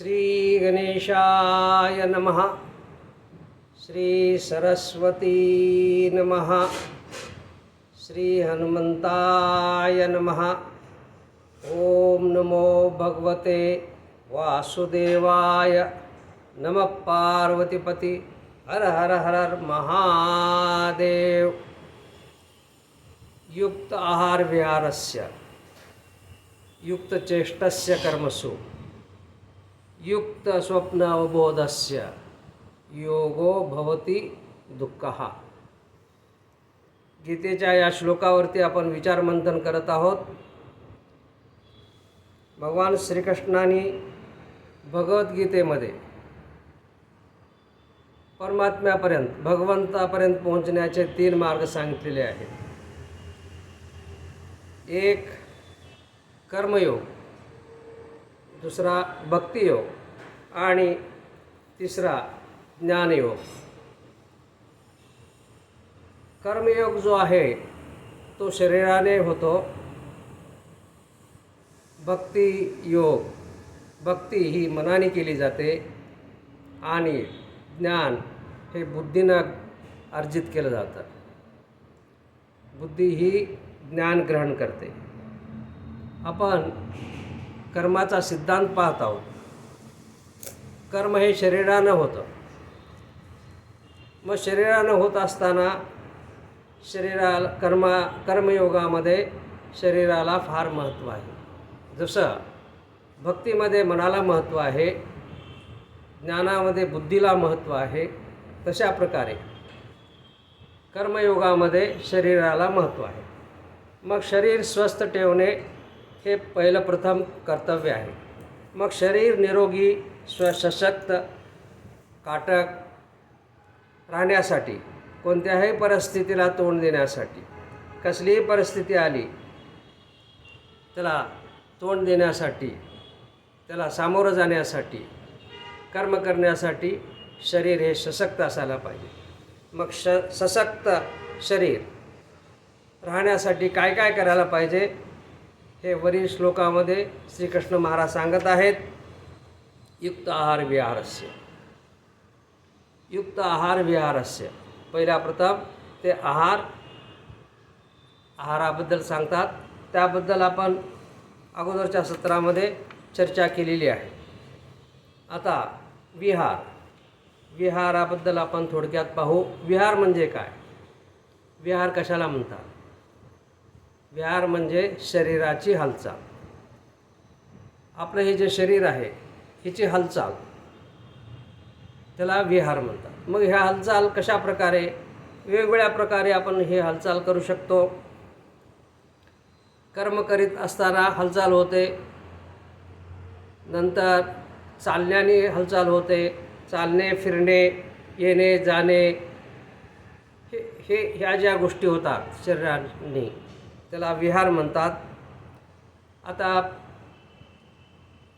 श्रीगणेशाय नमः। श्रीसरस्वती नमः। श्रीहनुमन्ताय नमः। ॐ नमो भगवते वासुदेवाय नमः पार्वतीपती। हर हर हर हर महादेव। युक्त आहार विहारस्य युक्तचेष्टस्य कर्मसु। युक्त स्वप्न अवबोधस्य योगो भवती दुःखः। गीतेच्या या श्लोकावरती आपण विचारमंथन करत आहोत। भगवान श्रीकृष्णाने भगवद्गीतेमध्ये परमात्म्यापर्यंत भगवंतापर्यंत पोहोचण्याचे तीन मार्ग सांगितलेले आहेत। एक कर्मयोग. दुसरा भक्तियोग आणि तिसरा ज्ञानयोग. कर्मयोग जो आहे तो शरीराने होतो. भक्ती योग भक्ती ही मनाने केली जाते आणि ज्ञान हे बुद्धीनं अर्जित केलं जातं. बुद्धी ही ज्ञान ग्रहण करते. आपण कर्माचा सिद्धांत पाहत आहोत. कर्म हे शरीरानं होतं. मग शरीरानं होत असताना शरीराला कर्मा कर्मयोगामध्ये शरीराला फार महत्त्व आहे. जसं भक्तीमध्ये मनाला महत्त्व आहे ज्ञानामध्ये बुद्धीला महत्त्व आहे तशा प्रकारे कर्मयोगामध्ये शरीराला महत्त्व आहे. मग शरीर स्वस्थ ठेवणे हे पहिलं प्रथम कर्तव्य आहे. मग शरीर निरोगी स्वसशक्त काटक राहण्यासाठी कोणत्याही परिस्थितीला तोंड देण्यासाठी कसलीही परिस्थिती आली त्याला तोंड देण्यासाठी त्याला सामोरं जाण्यासाठी कर्म करण्यासाठी शरीर हे सशक्त असायला पाहिजे. मग श सशक्त शरीर राहण्यासाठी काय काय करायला पाहिजे? हे वरील श्लोकामध्ये श्रीकृष्ण महाराज सांगत आहेत युक्त आहार विहारस्य. युक्त आहार विहारस्य. पहिल्या प्रथम ते आहार आहाराबद्दल सांगतात. त्याबद्दल आपण अगोदरच्या सत्रामध्ये चर्चा केलेली आहे. आता विहार. विहाराबद्दल आपण थोडक्यात पाहू. विहार म्हणजे काय? विहार कशाला म्हणतात? विहार म्हणजे शरीराची हालचाल. आपलं हे जे शरीर आहे हिची हालचाल त्याला विहार म्हणतात. मग ह्या हालचाल कशा प्रकारे वेगवेगळ्या प्रकारे आपण हे हालचाल करू शकतो? कर्म करीत असताना हालचाल होते नंतर चालण्याने हालचाल होते चालणे फिरणे येणे जाणे हे हे ह्या ज्या गोष्टी होतात शरीराने त्याला विहार म्हणतात. आता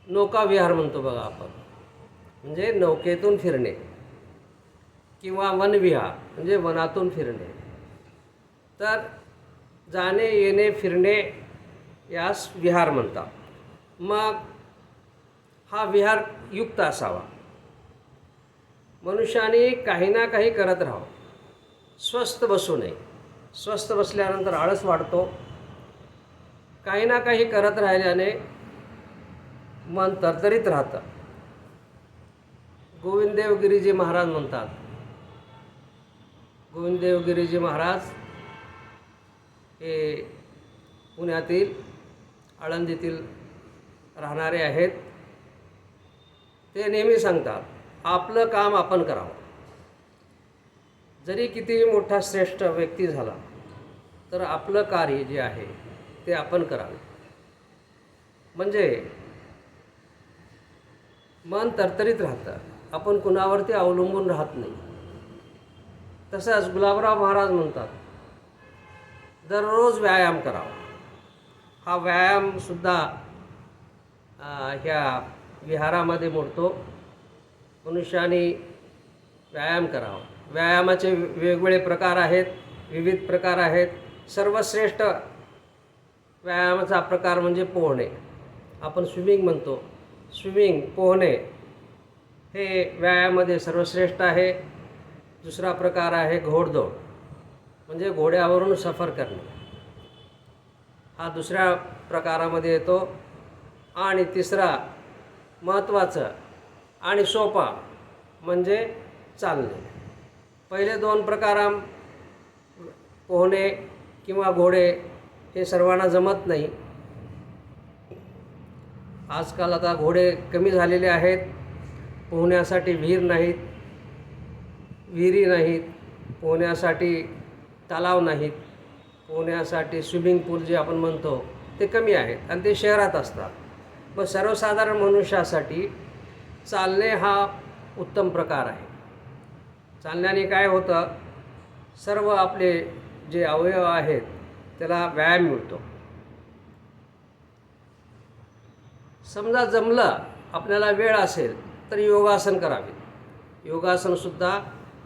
नौका विहार म्हणतो बघा आपण. म्हणजे नौकेतून फिरणे. किंवा वनविहार म्हणजे वनातून फिरणे. तर जाणे येणे फिरणे यास विहार म्हणतात. मग हा विहार युक्त असावा. मनुष्याने काही ना काही करत राहावं. स्वस्थ बसू नये. स्वस्थ बसल्यानंतर आळस वाढतो. काही ना काही करत राहिल्याने मन तरतरीत राहतं. गोविंददेवगिरीजी महाराज म्हणतात. गोविंददेवगिरीजी महाराज हे पुण्यातील आळंदीतील राहणारे आहेत. ते नेहमी सांगतात आपलं काम आपण करावं. जरी कितीही मोठा श्रेष्ठ व्यक्ती झाला तर आपलं कार्य जे आहे ते आपण करावे. म्हणजे मन तरतरीत राहतं. आपण कुणावरती अवलंबून राहत नाही. तसंच गुलाबराव महाराज म्हणतात दररोज व्यायाम करावा. हा व्यायामसुद्धा ह्या विहारामध्ये मोडतो. मनुष्याने व्यायाम करावा. व्यायामाचे वेगवेगळे प्रकार आहेत विविध प्रकार आहेत. सर्वश्रेष्ठ व्यायामाचा प्रकार म्हणजे पोहणे. आपण स्विमिंग म्हणतो. स्विमिंग पोहणे हे व्यायामामध्ये सर्वश्रेष्ठ आहे. दुसरा प्रकार आहे घोडदौड म्हणजे घोड्यावरून सफर करणे. हा दुसऱ्या प्रकारामध्ये येतो. आणि तिसरा महत्त्वाचं आणि सोपा म्हणजे चालणे. पहिले दोन प्रकाराम पोहणे किंवा घोडे हे सर्वांना जमत नाही. आजकाल आता घोडे कमी झालेले आहेत. पोहण्यासाठी विहीर नाहीत विहिरी नाहीत पोहण्यासाठी तलाव नाहीत पोहण्यासाठी स्विमिंग पूल जे आपण म्हणतो ते कमी आहेत आणि ते शहरात असतात. मग सर्वसाधारण मनुष्यासाठी चालणे हा उत्तम प्रकार आहे. चालण्याने काय होतं? सर्व आपले जे अवयव आहेत त्याला व्यायाम मिळतो. समजा जमलं आपल्याला वेळ असेल तर योगासन करावे. योगासनसुद्धा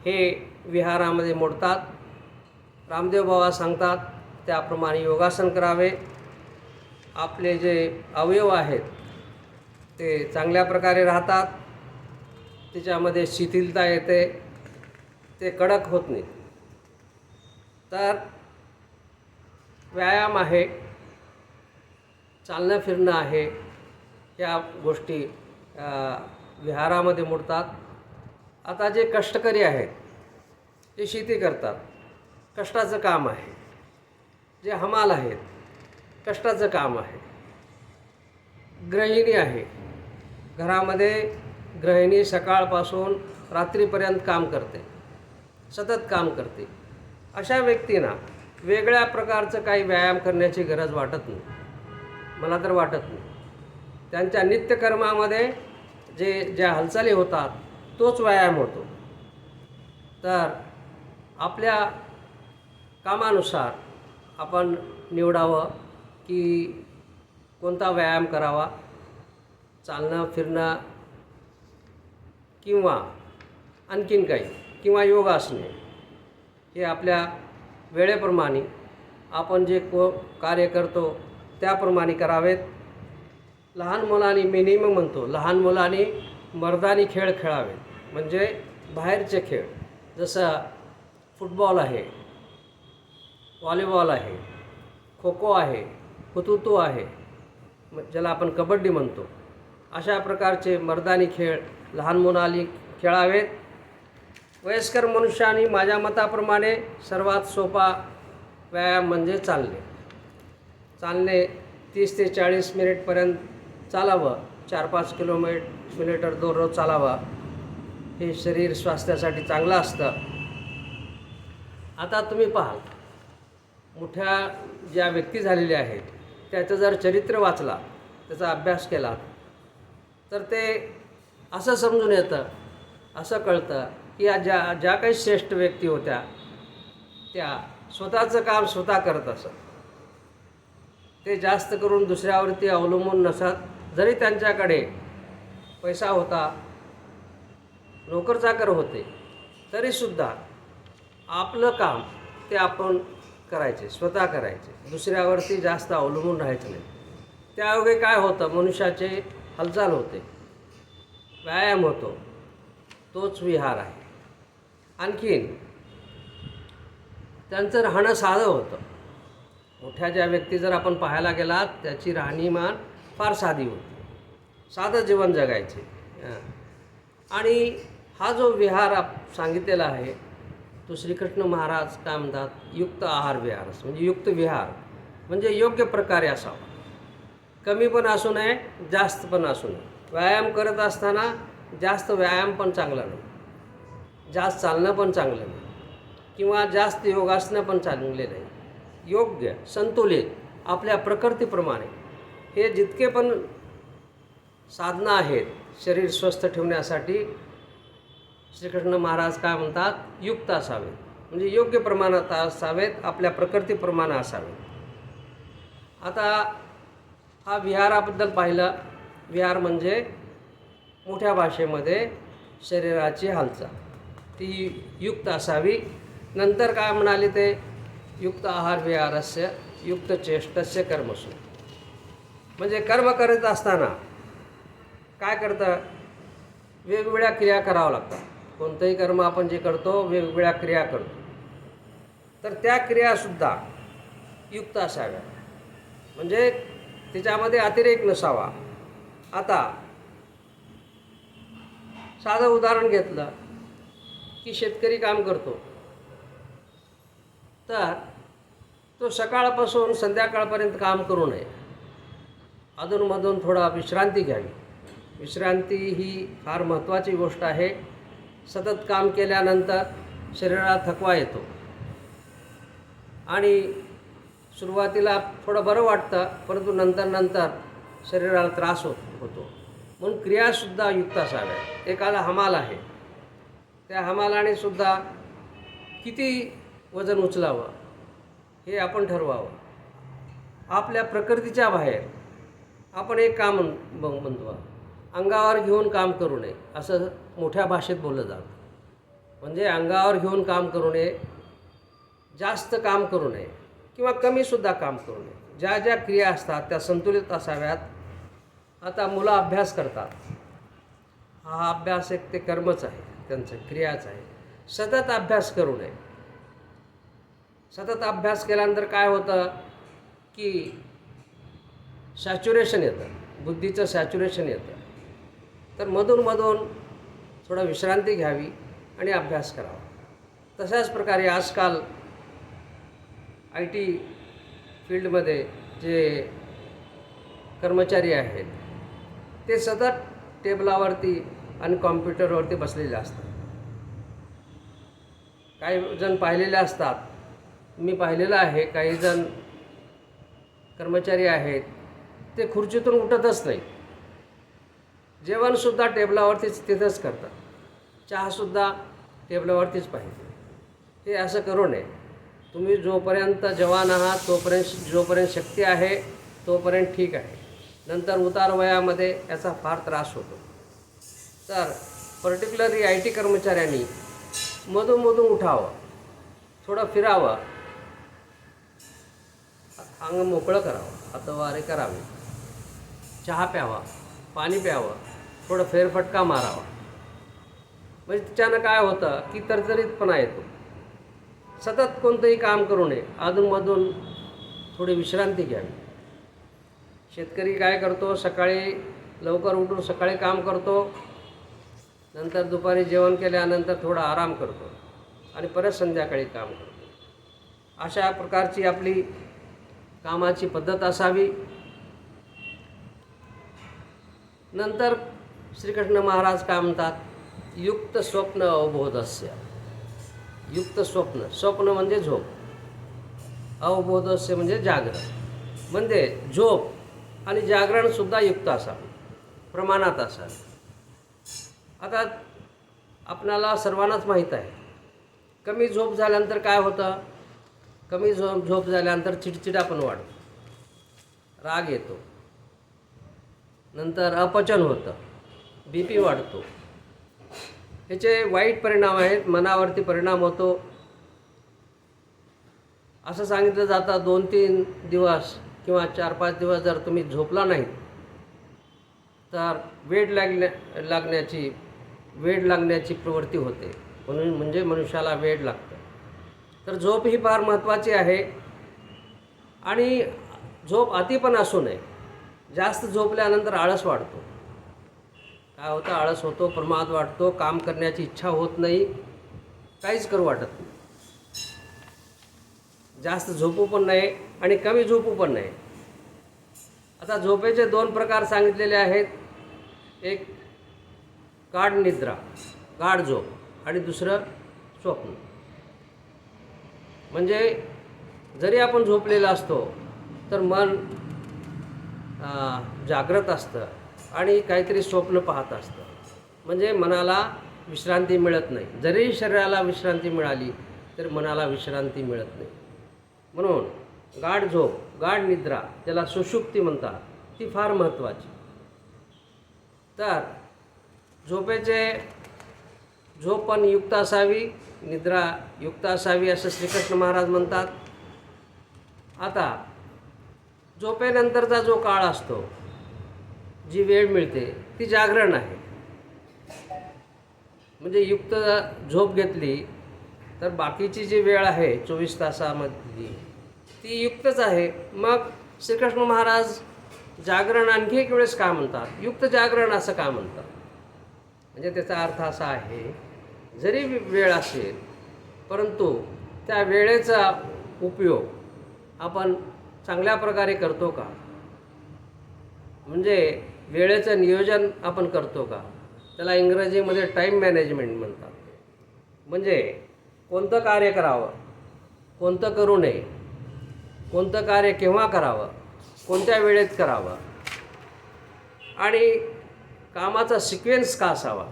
हे विहारामध्ये मोडतात. रामदेव बाबा सांगतात त्याप्रमाणे योगासन करावे. आपले जे अवयव आहेत ते चांगल्या प्रकारे राहतात. त्याच्यामध्ये शिथिलता येते. ते कडक होत नाही. तर व्यायाम आहे चालणं फिरणं आहे या गोष्टी विहारामध्ये मोडतात. आता जे कष्टकरी आहेत ते शेती करतात कष्टाचं काम आहे. जे हमाल आहेत कष्टाचं काम आहे. गृहिणी आहे. घरामध्ये गृहिणी सकाळपासून रात्रीपर्यंत काम करते. सतत काम करते. अशा व्यक्तींना वेगळ्या प्रकारचं काही व्यायाम करण्याची गरज वाटत नाही. मला तर वाटत नाही. त्यांच्या नित्यकर्मामध्ये जे ज्या हालचाली होतात तोच व्यायाम होतो. तर आपल्या कामानुसार आपण निवडावं की कोणता व्यायाम करावा? चालणं फिरणं किंवा आणखीन काही. किंवा योगासने हे आपल्या वेळेप्रमाणे आपण जे को कार्य करतो त्याप्रमाणे करावेत. लहान मुलांनी मिनिमम म्हणतो लहान मुलांनी मर्दानी खेळ खेळावेत. म्हणजे बाहेरचे खेळ जसं फुटबॉल आहे व्हॉलीबॉल आहे खो खो आहे हुतुतू आहे ज्याला आपण कबड्डी म्हणतो अशा प्रकारचे मर्दानी खेळ लहान मुलांनी खेळावेत. वयस्कर मनुष्याने माझ्या मताप्रमाणे सर्वात सोपा व्यायाम म्हणजे चालणे. चालणे तीस ते चाळीस मिनिटपर्यंत चालावं. चार पाच किलोमीट मिलिटर दररोज चालावं. हे शरीर स्वास्थ्यासाठी चांगलं असतं. आता तुम्ही पाहाल मोठ्या ज्या व्यक्ती झालेल्या आहेत त्याचं जर चरित्र वाचला त्याचा अभ्यास केला तर ते असं समजून येतं असं कळतं या ज्या ज्या काही श्रेष्ठ व्यक्ती होत्या त्या स्वतःचं काम स्वतः करत असत. ते जास्त करून दुसऱ्यावरती अवलंबून नसत. जरी त्यांच्याकडे पैसा होता नोकरचाकर होते तरीसुद्धा आपलं काम ते आपण करायचे स्वतः करायचे. दुसऱ्यावरती जास्त अवलंबून राहायचं नाही. त्यायोगे काय होतं मनुष्याचे हालचाल होते. व्यायाम होतो. तोच विहार आहे. आणखीन त्यांचं राहणं साधं होतं. मोठ्या ज्या व्यक्ती जर आपण पाहायला गेलात त्याची राहणीमान फार साधी होती. साधं जीवन जगायचे. आणि हा जो विहार आप सांगितलेला आहे तो श्रीकृष्ण महाराज काय म्हणतात? युक्त आहार विहार असं म्हणजे युक्त विहार. म्हणजे योग्य प्रकारे असावा. कमी पण असू नये जास्त पण असू नये. व्यायाम करत असताना जास्त व्यायाम पण चांगला नाही. जास्त चालणं पण चांगलं नाही. किंवा जास्त योगासनं पण चांगले नाही. योग्य संतुलित आपल्या प्रकृतीप्रमाणे. हे जितके पण साधनं आहेत शरीर स्वस्थ ठेवण्यासाठी श्रीकृष्ण महाराज काय म्हणतात? युक्त असावेत म्हणजे योग्य प्रमाणात असावेत आपल्या प्रकृतीप्रमाणे असावेत आता हा विहाराबद्दल पाहिलं. विहार म्हणजे मोठ्या भाषेमध्ये शरीराची हालचाल. ती युक्त असावी. नंतर काय म्हणाले ते? युक्त आहार विहारस्य युक्त चेष्टस्य कर्मसु. म्हणजे कर्म करत असताना काय करतं? वेगवेगळ्या क्रिया करावं लागतात. कोणतंही कर्म आपण जे करतो वेगवेगळ्या क्रिया करतो. तर त्या क्रियासुद्धा युक्त असाव्या म्हणजे तिच्यामध्ये अतिरेक नसावा. आता साधं उदाहरण घेतलं. की शेतकरी काम करतो. तर तो सकाळपासून संध्याकाळपर्यंत काम करू नये. अधूनमधून थोडा विश्रांती घ्यावी. विश्रांती ही फार महत्त्वाची गोष्ट आहे. सतत काम केल्यानंतर शरीराला थकवा येतो. आणि सुरुवातीला थोडं बरं वाटतं परंतु नंतर नंतर शरीराला त्रास होत होतो. म्हणून क्रियासुद्धा युक्त असाव्या एखादा हमाल आहे. त्या हमालाने सुद्धा किती वजन उचलावं हे आपण ठरवावं. आपल्या प्रकृतीच्या बाहेर आपण एक काम म्हण- ब- अंगावर घेऊन काम करू नये असं मोठ्या भाषेत बोललं जातं. म्हणजे अंगावर घेऊन काम करू नये जास्त काम करू नये किंवा कमीसुद्धा काम करू नये. ज्या ज्या क्रिया असतात त्या संतुलित असाव्यात. आता मुलं अभ्यास करतात. हा अभ्यास एक ते कर्मच आहे. त्यांचं क्रियाच आहे. सतत अभ्यास करू नये. सतत अभ्यास केल्यानंतर काय होतं की सॅच्युरेशन येतं. बुद्धीचं सॅच्युरेशन येतं. तर मधून मधून थोडं विश्रांती घ्यावी आणि अभ्यास करावा. तशाच प्रकारे आजकाल आय टी फील्डमध्ये जे कर्मचारी आहेत ते सतत टेबलावरती आणि कॉम्प्युटरवरती बसलेले असतात. काही जण पाहिलेले असतात. मी पाहिलेलं आहे काही जण कर्मचारी आहेत. ते खुर्चीतून उठतच नाही. जेवणसुद्धा टेबलावरतीच तिथंच करतात. चहासुद्धा टेबलावरतीच पाहिजे. हे असं करू नये. तुम्ही जोपर्यंत जवान आहात तोपर्यंत जोपर्यंत शक्ती आहे तोपर्यंत ठीक आहे. नंतर उतार वयामध्ये याचा फार त्रास होतो. तर पर्टिक्युलरली आय टी कर्मचाऱ्यांनी मधूनमधून उठावं थोडं फिरावं अंग मोकळं करावं हातवारे करावे चहा प्यावा पाणी प्यावं थोडं फेरफटका मारावा. म्हणजे त्याच्यानं काय होतं की तरतरीतपणा येतो सतत कोणतंही काम करू नये अधूनमधून थोडी विश्रांती घ्यावी. शेतकरी काय करतो सकाळी लवकर उठून सकाळी काम करतो नंतर दुपारी जेवण केल्यानंतर थोडा आराम करतो आणि परत संध्याकाळी काम करतो. अशा प्रकारची आपली कामाची पद्धत असावी. नंतर श्रीकृष्ण महाराज काय म्हणतात? युक्त स्वप्न अवबोधस्य. युक्त स्वप्न. स्वप्न म्हणजे झोप. अवबोधस्य म्हणजे जागरण. म्हणजे झोप आणि जागरणसुद्धा युक्त असावं. प्रमाणात असावं. आता आपणाला सर्वांनाच माहीत आहे. कमी झोप झाल्यानंतर काय होतं? कमी झोप झोप झाल्यानंतर चिडचिडा पण वाढतो. राग येतो. नंतर अपचन होतं. बी पी वाढतो. ह्याचे वाईट परिणाम आहेत मनावरती परिणाम होतो. असं सांगितलं जातं दोन तीन दिवस किंवा चार पाच दिवस जर तुम्ही झोपला नाही तर वेड लागण्या लागण्याची वेड लागण्याची प्रवृत्ती होते. म्हणून म्हणजे मनुष्याला वेड लागतं. तर झोप ही फार महत्त्वाची आहे. आणि झोप अति पण असू नये. जास्त झोपल्यानंतर आळस वाढतो. काय होतं? आळस होतो प्रमाद वाटतो काम करण्याची इच्छा होत नाही. काहीच करू वाटत नाही. जास्त झोपू पण नाही आणि कमी झोपू पण नाही आता झोपेचे दोन प्रकार सांगितलेले आहेत. एक गाढ निद्रा गाढ झोप आणि दुसरं स्वप्न. म्हणजे जरी आपण झोपलेलं असतो तर मन जागृत असतं आणि काहीतरी स्वप्न पाहत असतं. म्हणजे मनाला विश्रांती मिळत नाही. जरी शरीराला विश्रांती मिळाली तर मनाला विश्रांती मिळत नाही. म्हणून गाढ झोप गाढ निद्रा त्याला सुषुप्ती म्हणतात ती फार महत्त्वाची. तर झोपेचे झोप पण युक्त असावी निद्रा युक्त असावी असं श्रीकृष्ण महाराज म्हणतात. आता झोपेनंतरचा जो काळ असतो जी वेळ मिळते ती जागरण आहे. म्हणजे युक्त झोप घेतली तर बाकीची जी वेळ आहे चोवीस तासामधली ती युक्तच आहे. मग श्रीकृष्ण महाराज जागरण आणखी एक वेळेस का म्हणतात? युक्त जागरण असं का म्हणतात? म्हणजे त्याचा अर्थ असा आहे जरी वेळ असेल परंतु त्या वेळेचा उपयोग आपण चांगल्या प्रकारे करतो का? म्हणजे वेळेचं नियोजन आपण करतो का? त्याला इंग्रजीमध्ये टाईम मॅनेजमेंट म्हणतात. म्हणजे कोणतं कार्य करावं कोणतं करू नये कोणतं कार्य केव्हा करावं कोणत्या वेळेत करावं? आणि कामाचा सिक्वेन्स का असावा?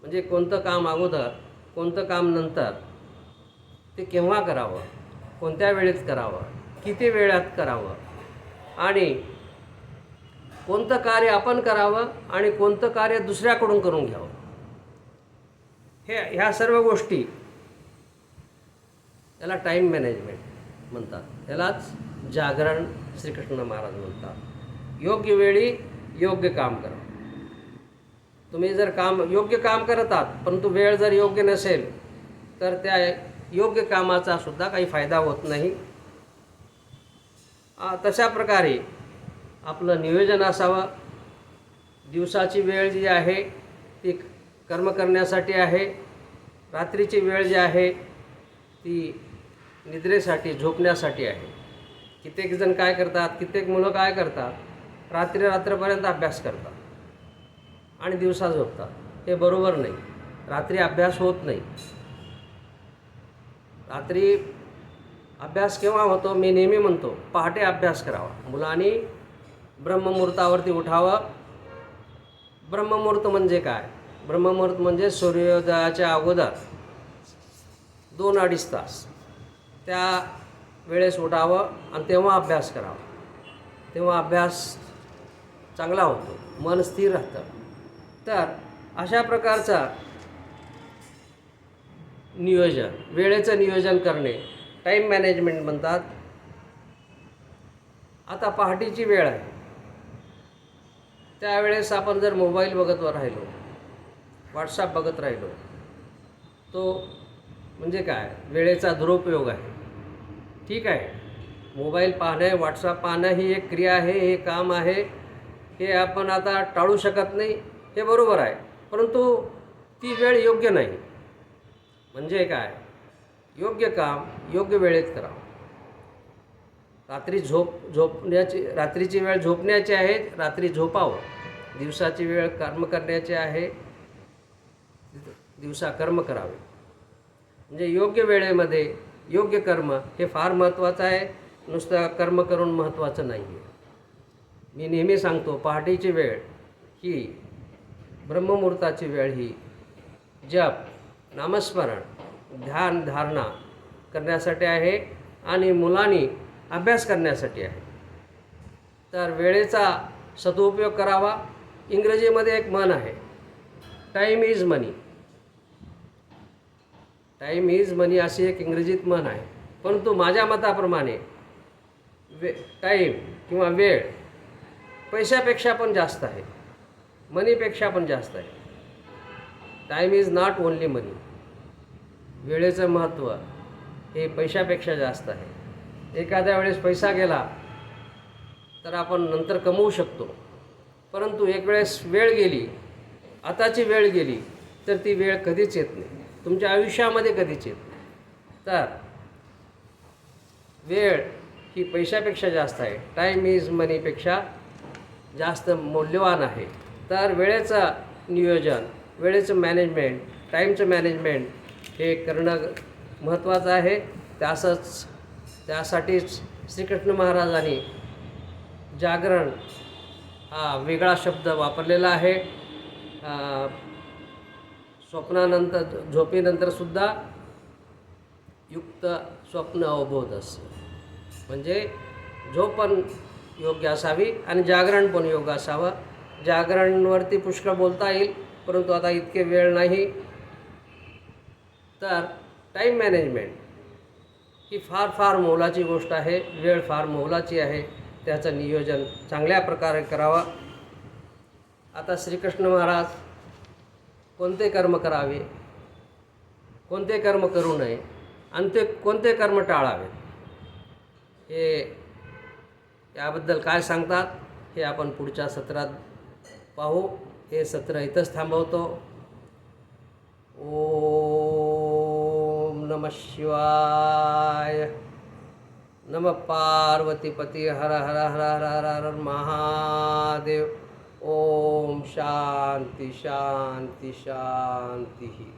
म्हणजे कोणतं काम अगोदर कोणतं काम नंतर ते केव्हा करावं? कोणत्या वेळेत करावं? किती वेळात करावं? आणि कोणतं कार्य आपण करावं आणि कोणतं कार्य दुसऱ्याकडून करून घ्यावं? हे ह्या सर्व गोष्टी याला टाईम मॅनेजमेंट म्हणतात. त्यालाच जागरण श्रीकृष्ण महाराज म्हणतात योग्य वेळी योग्य काम करा. तुम्ही जर काम योग्य काम करत आहात परंतु वेळ जर योग्य नसेल तर त्या योग्य कामाचा सुद्धा काही फायदा होत नाही. तशा प्रकारे आपलं नियोजन असावं. दिवसाची वेळ जी आहे ती कर्म करण्यासाठी आहे. रात्रीची वेळ जी आहे ती निद्रेसाठी झोपण्यासाठी आहे. कित्येक जण काय करतात कित्येक मुलं काय करतात रात्री रात्रपर्यंत अभ्यास करतात. आणि दिवसा झोपतात. हे बरोबर नाही. रात्री अभ्यास होत नाही. रात्री अभ्यास केव्हा होतो? मी नेहमी म्हणतो पहाटे अभ्यास करावा. मुलांनी ब्रह्ममुहूर्तावरती उठावं. ब्रह्ममुहूर्त म्हणजे काय? ब्रह्ममुहूर्त म्हणजे सूर्योदयाच्या अगोदर दोन अडीच तास. त्या वेळेस उठावं आणि तेव्हा अभ्यास करावा. तेव्हा अभ्यास चांगला होतो. मन स्थिर राहतं. तर अशा प्रकारचा नियोजन वेळेचं नियोजन करणे टाईम मॅनेजमेंट म्हणतात. आता पहाटेची वेळ आहे. त्यावेळेस आपण जर मोबाईल बघत राहिलो व्हॉट्सअप बघत राहिलो तो म्हणजे काय? वेळेचा दुरुपयोग आहे. ठीक आहे? मोबाईल पाहणे व्हॉट्सअप पाहणं ही एक क्रिया आहे हे काम आहे. हे आपण आता टाळू शकत नाही. हे बरोबर आहे. परंतु ती वेळ योग्य नाही. म्हणजे काय? योग्य काम योग्य वेळेत करावं रात्री झोप झोपण्याची रात्रीची वेळ झोपण्याची आहे रात्री झोपावं. दिवसाची वेळ कर्म करण्याची आहे. दिवसा कर्म करावे. म्हणजे योग्य वेळेमध्ये योग्य कर्म हे फार महत्त्वाचं आहे. नुसतं कर्म करून महत्त्वाचं नाही आहे मी नेहमी सांगतो पहाटेची वेळ ही ब्रह्ममुहूर्ताची वेळ ही जप नामस्मरण ध्यान धारणा करण्यासाठी आहे आणि मुलांनी अभ्यास करण्यासाठी आहे. तर वेळेचा सदुपयोग करावा. इंग्रजीमध्ये एक मन आहे time is money time is money अशी एक इंग्रजीत म्हण आहे. परंतु माझ्या मताप्रमाणे वे टाईम किंवा वेळ पैशापेक्षा पण जास्त आहे. मनीपेक्षा पण जास्त आहे. Time is not only money वेळेचं महत्त्व हे पैशापेक्षा जास्त आहे. एखाद्या वेळेस पैसा गेला तर आपण नंतर कमवू शकतो. परंतु एक वेळेस वेळ गेली आताची वेळ गेली तर ती वेळ कधीच येत नाही. तुमच्या आयुष्यामध्ये कधीच येत नाही. तर वेळ ही पैशापेक्षा जास्त आहे. टाईम इज मनीपेक्षा जास्त मौल्यवान आहे. तर वेळेचं नियोजन वेळेचं मॅनेजमेंट टाईमचं मॅनेजमेंट हे करणं महत्त्वाचं आहे. त्यासच त्यासाठीच श्रीकृष्ण महाराजांनी जागरण हा वेगळा शब्द वापरलेला आहे. स्वप्नानंतर झोपेनंतरसुद्धा युक्त स्वप्न अवबोध असते. म्हणजे झोप पण योग्य असावी आणि जागरण पण योग्य असावं. जागरणवरती पुष्कळ बोलता येईल परंतु आता इतके वेळ नाही. तर टाईम मॅनेजमेंट ही फार फार मोलाची गोष्ट आहे वेळ फार मोलाची आहे. त्याचं नियोजन चांगल्या प्रकारे करावा. आता श्रीकृष्ण महाराज कोणते कर्म करावे? कोणते कर्म करू नये? आणि ते कोणते कर्म टाळावे हे याबद्दल काय सांगतात हे आपण पुढच्या सत्रात पाहू. हे सत्र इथंच थांबवतो. ओम नम शिवाय. नम पार्वतीपती. हर हर हर हर हर हर महादेव. ओम शांती शांती शांती.